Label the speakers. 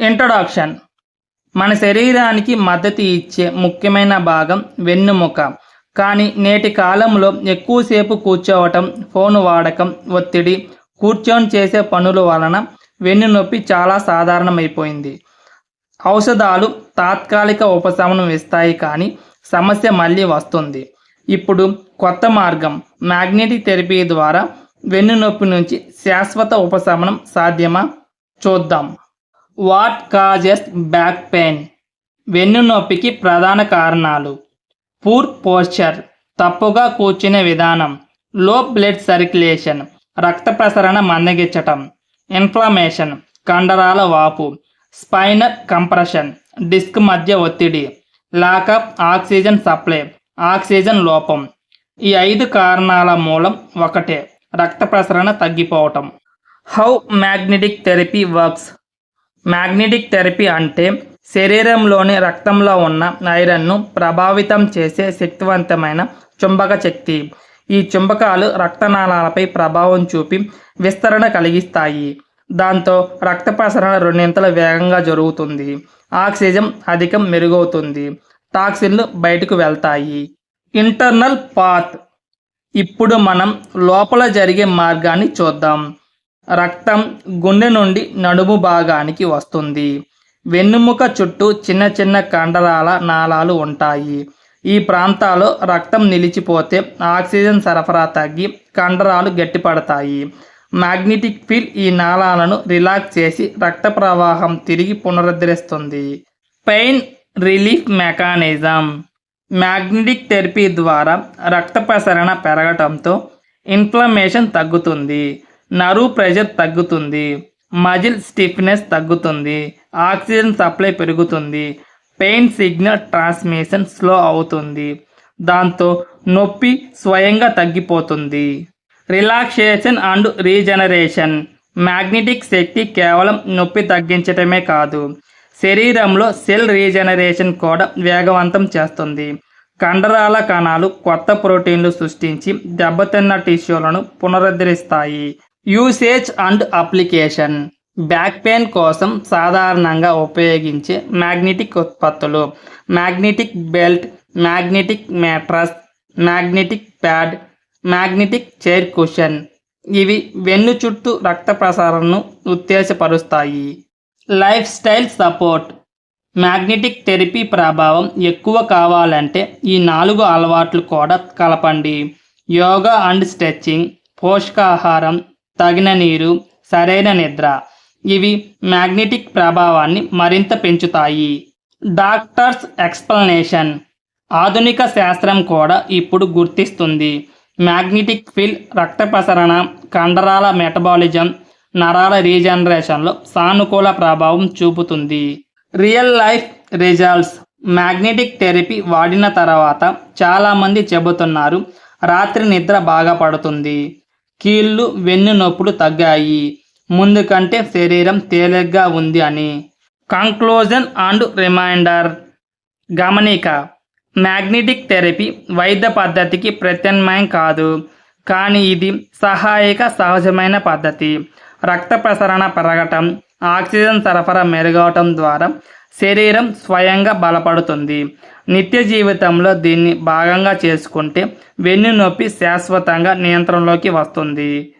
Speaker 1: Introduction మన శరీరానికి మద్దతు ఇచ్చే ముఖ్యమైన భాగం వెన్నుముక. కానీ నేటి కాలంలో ఎక్కువసేపు కూర్చోవటం ఫోన్ వాడకం ఒత్తిడి కూర్చొని చేసే పనుల వలన వెన్ను నొప్పి చాలా సాధారణమైపోయింది. ఔషధాలు తాత్కాలిక ఉపశమనం ఇస్తాయి కానీ సమస్య మళ్ళీ వస్తుంది. ఇప్పుడు కొత్త మార్గం. మ్యాగ్నెటిక్ థెరపీ ద్వారా వెన్ను నొప్పి నుంచి శాశ్వత ఉపశమనం సాధ్యమా? చూద్దాం. What causes back pain? వెన్ను నొప్పికి ప్రధాన కారణాలు. పూర్ పోస్చర్ తప్పుగా కూర్చునే విధానం. లో బ్లడ్ సర్క్యులేషన్ రక్త ప్రసరణ మందగించటం. ఇన్ఫ్లమేషన్ కండరాల వాపు. స్పైనర్ కంప్రెషన్ డిస్క్ మధ్య ఒత్తిడి. లాకప్ ఆక్సిజన్ సప్లై ఆక్సిజన్ లోపం. ఈ ఐదు కారణాల మూలం ఒకటే రక్త ప్రసరణ తగ్గిపోవటం. How magnetic therapy works? Magnetic therapy అంటే శరీరంలోని రక్తంలో ఉన్న ఐరన్ను ప్రభావితం చేసే శక్తివంతమైన చుంబక శక్తి. ఈ చుంబకాలు రక్తనాళాలపై ప్రభావం చూపి విస్తరణ కలిగిస్తాయి. దాంతో రక్త ప్రసరణ రెండింతల వేగంగా జరుగుతుంది. ఆక్సిజన్ అధికం మెరుగవుతుంది. టాక్సిన్లు బయటకు వెళ్తాయి. Internal path. ఇప్పుడు మనం లోపల జరిగే మార్గాన్ని చూద్దాం. రక్తం గుండె నుండి నడుము భాగానికి వస్తుంది. వెన్నుముక చుట్టూ చిన్న చిన్న కండరాల నాళాలు ఉంటాయి. ఈ ప్రాంతాల్లో రక్తం నిలిచిపోతే ఆక్సిజన్ సరఫరా తగ్గి కండరాలు గట్టిపడతాయి. మ్యాగ్నెటిక్ ఫీల్ ఈ నాళాలను రిలాక్స్ చేసి రక్త ప్రవాహం తిరిగి పునరుద్ధరిస్తుంది. Pain relief mechanism. Magnetic therapy ద్వారా రక్త ప్రసరణ పెరగటంతో ఇన్ఫ్లమేషన్ తగ్గుతుంది. నరు ప్రెషర్ తగ్గుతుంది మజిల్ స్టిఫ్నెస్ తగ్గుతుంది ఆక్సిజన్ సప్లై పెరుగుతుంది పెయిన్ సిగ్నల్ ట్రాన్స్మిషన్ స్లో అవుతుంది దాంతో నొప్పి స్వయంగా తగ్గిపోతుంది. Relaxation and regeneration. మ్యాగ్నెటిక్ శక్తి కేవలం నొప్పి తగ్గించటమే కాదు శరీరంలో సెల్ రీజనరేషన్ కూడా వేగవంతం చేస్తుంది. కండరాల కణాలు కొత్త ప్రోటీన్లు సృష్టించి దెబ్బతిన్న టిష్యూలను పునరుద్ధరిస్తాయి. Usage and application. Back pain కోసం సాధారణంగా ఉపయోగించే మ్యాగ్నెటిక్ ఉత్పత్తులు. Magnetic belt magnetic mattress magnetic pad magnetic chair cushion. ఇవి వెన్ను చుట్టూ రక్త ప్రసారణను ఉత్తేజపరుస్తాయి. Lifestyle support. మ్యాగ్నెటిక్ థెరపీ ప్రభావం ఎక్కువ కావాలంటే ఈ నాలుగు అలవాట్లు కూడా కలపండి. యోగా అండ్ స్ట్రెచ్చింగ్ పోషకాహారం తగిన నీరు సరైన నిద్ర. ఇవి మ్యాగ్నెటిక్ ప్రభావాన్ని మరింత పెంచుతాయి. Doctors explanation. ఆధునిక శాస్త్రం కూడా ఇప్పుడు గుర్తిస్తుంది. మ్యాగ్నెటిక్ ఫీల్డ్ రక్త ప్రసరణ కండరాల మెటబాలిజం నరాల రీజనరేషన్లో సానుకూల ప్రభావం చూపుతుంది. Real life results. Magnetic therapy వాడిన తర్వాత చాలామంది చెబుతున్నారు రాత్రి నిద్ర బాగా పడుతుంది. కీళ్ళు వెన్ను నొప్పులు తగ్గాయి. ముందు కంటే శరీరం తేలిగ్గా ఉంది అని. కంక్లూజన్ అండ్ రిమైండర్ గమనిక. మ్యాగ్నెటిక్ థెరపీ వైద్య పద్ధతికి ప్రత్యామ్నాయం కాదు. కానీ ఇది సహాయక సహజమైన పద్ధతి. రక్త ప్రసరణ పెరగటం ఆక్సిజన్ సరఫరా మెరుగవటం ద్వారా శరీరం స్వయంగా బలపడుతుంది. నిత్య జీవితంలో దీన్ని భాగంగా చేసుకుంటే వెన్ను నొప్పి శాశ్వతంగా నియంత్రణలోకి వస్తుంది.